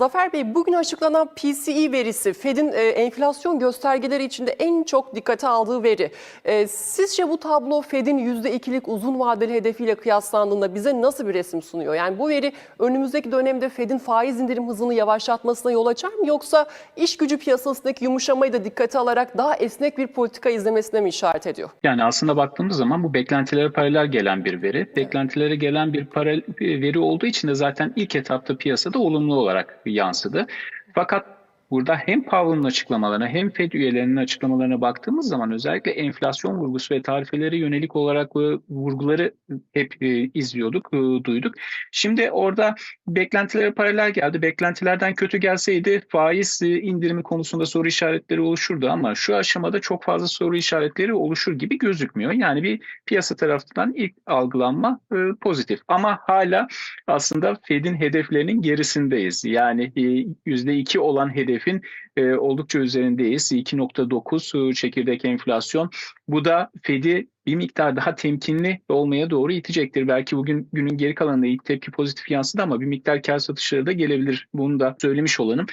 Zafer Bey bugün açıklanan PCE verisi Fed'in e, enflasyon göstergeleri içinde en çok dikkate aldığı veri. E, sizce bu tablo Fed'in %2'lik uzun vadeli hedefiyle kıyaslandığında bize nasıl bir resim sunuyor? Yani bu veri önümüzdeki dönemde Fed'in faiz indirim hızını yavaşlatmasına yol açar mı yoksa iş gücü piyasasındaki yumuşamayı da dikkate alarak daha esnek bir politika izlemesine mi işaret ediyor? Yani aslında baktığımız zaman bu beklentilere paralel gelen bir veri. Beklentilere gelen bir paralel veri olduğu için de zaten ilk etapta piyasada olumlu olarak yansıdı. Fakat burada hem Powell'ın açıklamalarına hem Fed üyelerinin açıklamalarına baktığımız zaman özellikle enflasyon vurgusu ve tarifelere yönelik olarak e, vurguları hep e, izliyorduk, e, duyduk. Şimdi orada beklentilere paralel geldi. Beklentilerden kötü gelseydi faiz indirimi konusunda soru işaretleri oluşurdu ama şu aşamada çok fazla soru işaretleri oluşur gibi gözükmüyor. Yani bir piyasa tarafından ilk algılanma pozitif ama hala aslında Fed'in hedeflerinin gerisindeyiz. Yani e, %2 olan hedefin e, oldukça üzerindeyiz. 2.9 e, çekirdek enflasyon. Bu da Fed'i bir miktar daha temkinli olmaya doğru itecektir. Belki bugün günün geri kalanında ilk tepki pozitif yansıdı ama bir miktar kar satışları da gelebilir. Bunu da söylemiş olalım.